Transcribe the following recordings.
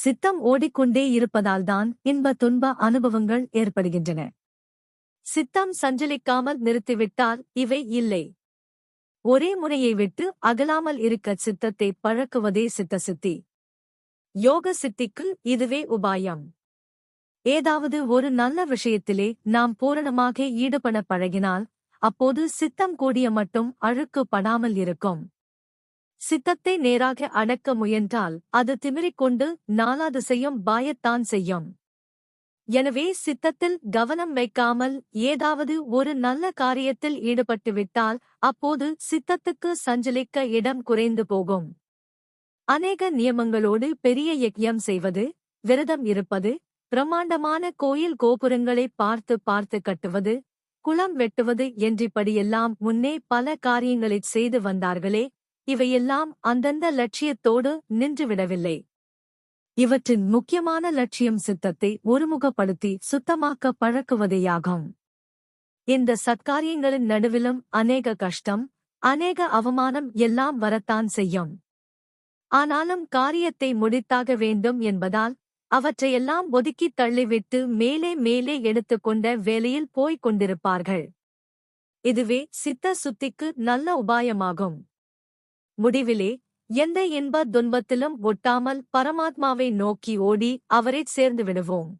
சித்தம் ஓடிக்கொண்டே இருப்பதால்தான் இன்ப துன்ப அனுபவங்கள் ஏற்படுகின்றன. சித்தம் சஞ்சலிக்காமல் நிறுத்திவிட்டால் இவை இல்லை. ஒரே முறையை விட்டு அகலாமல் இருக்க சித்தத்தை பழக்குவதே சித்த சித்தி. யோக சித்திக்கு இதுவே உபாயம். ஏதாவது ஒரு நல்ல விஷயத்திலே நாம் பூரணமாக ஈடுபட பழகினால் அப்போது சித்தம் கூடிய மட்டும் அழுக்கு படாமல் இருக்கும். சித்தத்தை நேராக அடக்க முயன்றால் அது திமிரிக்கொண்டு நாலா செய்யும் பாயத்தான் செய்யும். எனவே சித்தத்தில் கவனம் வைக்காமல் ஏதாவது ஒரு நல்ல காரியத்தில் ஈடுபட்டுவிட்டால் அப்போது சித்தத்துக்கு சஞ்சலிக்க இடம் குறைந்து போகும். அநேக நியமங்களோடு பெரிய யக்ஞம் செய்வது விரதம் இருப்பது பிரம்மாண்டமான கோயில் கோபுரங்களை பார்த்து பார்த்து கட்டுவது குளம் வெட்டுவது என்றிப்படியெல்லாம் முன்னே பல காரியங்களைச் செய்து வந்தார்களே இவையெல்லாம் அந்தந்த லட்சியத்தோடு நின்றுவிடவில்லை. இவற்றின் முக்கியமான லட்சியம் சித்தத்தை ஒருமுகப்படுத்தி சுத்தமாக்க பழக்குவதேயாகும். இந்த சத்காரியங்களின் நடுவிலும் அநேக கஷ்டம் அநேக அவமானம் எல்லாம் வரத்தான் செய்யும். ஆனாலும் காரியத்தை முடித்தாக வேண்டும் என்பதால் அவற்றையெல்லாம் ஒதுக்கித் தள்ளிவிட்டு மேலே மேலே எடுத்துக்கொண்ட வேலையில் போய்க் கொண்டிருப்பார்கள். இதுவே சித்த சுத்திக்கு நல்ல உபாயமாகும். முடிவிலே எந்த இன்ப துன்பத்திலும் ஒட்டாமல் பரமாத்மாவை நோக்கி ஓடி அவரைச் சேர்ந்து விடுவோம்.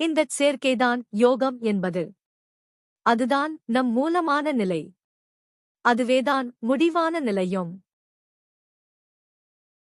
இந்தச் சேர்க்கைதான் யோகம் என்பது. அதுதான் நம் மூலமான நிலை. அதுவேதான் முடிவான நிலையும்.